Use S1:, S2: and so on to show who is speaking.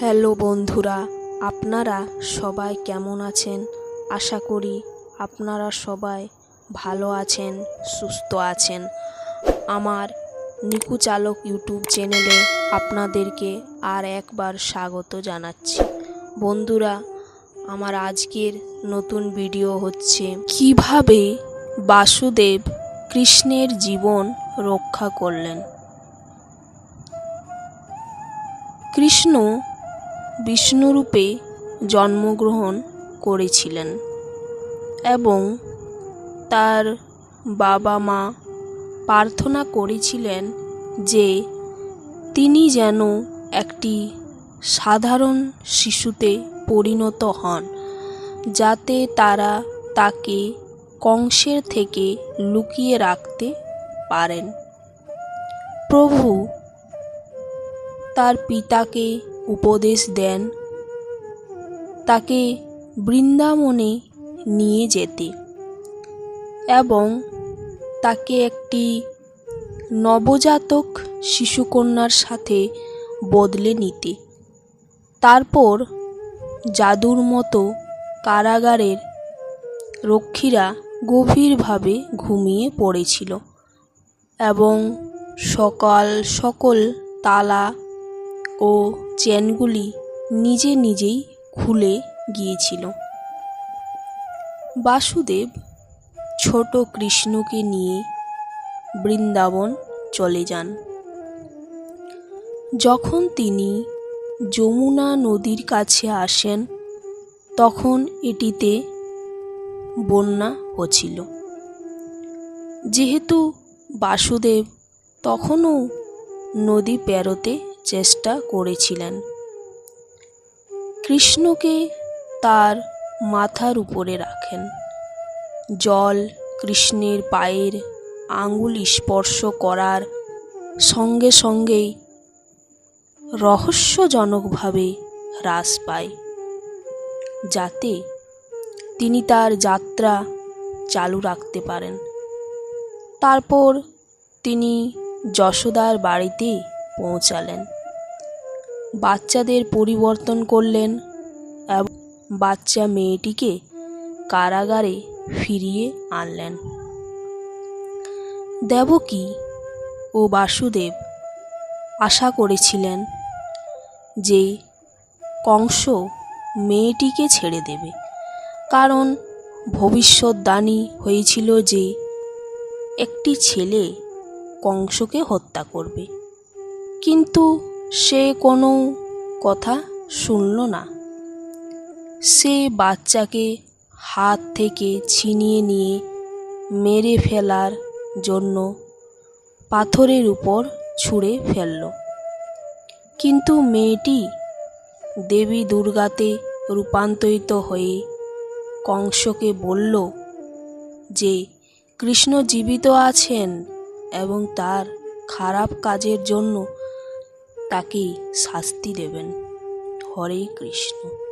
S1: Hello বন্ধুরা, আপনারা সবাই কেমন আছেন? আশা করি আপনারা সবাই ভালো আছেন, সুস্থ আছেন। আমার নিকু চালক ইউটিউব চ্যানেলে আপনাদেরকে আর একবার স্বাগত জানাচ্ছি। বন্ধুরা, আমার আজকের নতুন ভিডিও হচ্ছে কীভাবে বাসুদেব কৃষ্ণের জীবন রক্ষা করলেন। কৃষ্ণ বিষ্ণুরূপে জন্মগ্রহণ করেছিলেন এবং তার বাবা মা প্রার্থনা করেছিলেন যে তিনি যেন একটি সাধারণ শিশুতে পরিণত হন, যাতে তারা তাকে কংসের থেকে লুকিয়ে রাখতে পারেন। প্রভু তার পিতাকে উপদেশ দেন, তাকে বৃন্দাবনে নিয়ে যেতে এবং তাকে একটি নবজাতক শিশুকন্যার সাথে বদলে নিতে। তারপর জাদুর মতো কারাগারের রক্ষীরা গভীরভাবে ঘুমিয়ে পড়েছিল এবং সকাল সকল তালা ও চেনগুলি নিজে নিজেই খুলে গিয়েছিল। বাসুদেব ছোট কৃষ্ণকে নিয়ে বৃন্দাবন চলে যান। যখন তিনি যমুনা নদীর কাছে আসেন, তখন এটিতে বন্যা হচ্ছিল। যেহেতু বাসুদেব তখনও নদী পেরোতে চেষ্টা করেছিলেন। কৃষ্ণকে তার মাথার উপরে রাখেন। জল কৃষ্ণের পায়ের আঙুল স্পর্শ করার সঙ্গে সঙ্গেই রহস্যজনকভাবে হ্রাস পায়, যাতে তিনি তার যাত্রা চালু রাখতে পারেন। তারপর তিনি যশোদার বাড়িতে পৌঁছালেন। বাচ্চাদের পরিবর্তন করলেন এবং বাচ্চা মেয়েটিকে কারাগারে ফিরিয়ে আনলেন। দেবকী ও বাসুদেব আশা করেছিলেন যে কংস মেয়েটিকে ছেড়ে দেবে। কারণ ভবিষ্যৎবাণী হয়েছিল যে একটি ছেলে কংসকে হত্যা করবে। কিন্তু সে কোনো কথা শুনল না। সে বাচ্চাকে হাত থেকে ছিনিয়ে নিয়ে মেরে ফেলার জন্য পাথরের উপর ছুঁড়ে ফেলল। কিন্তু মেয়েটি দেবী দুর্গাতে রূপান্তরিত হয়ে কংসকে বলল যে, কৃষ্ণ জীবিত আছেন এবং তার খারাপ কাজের জন্য তাকে শাস্তি দেবেন। হরে কৃষ্ণ।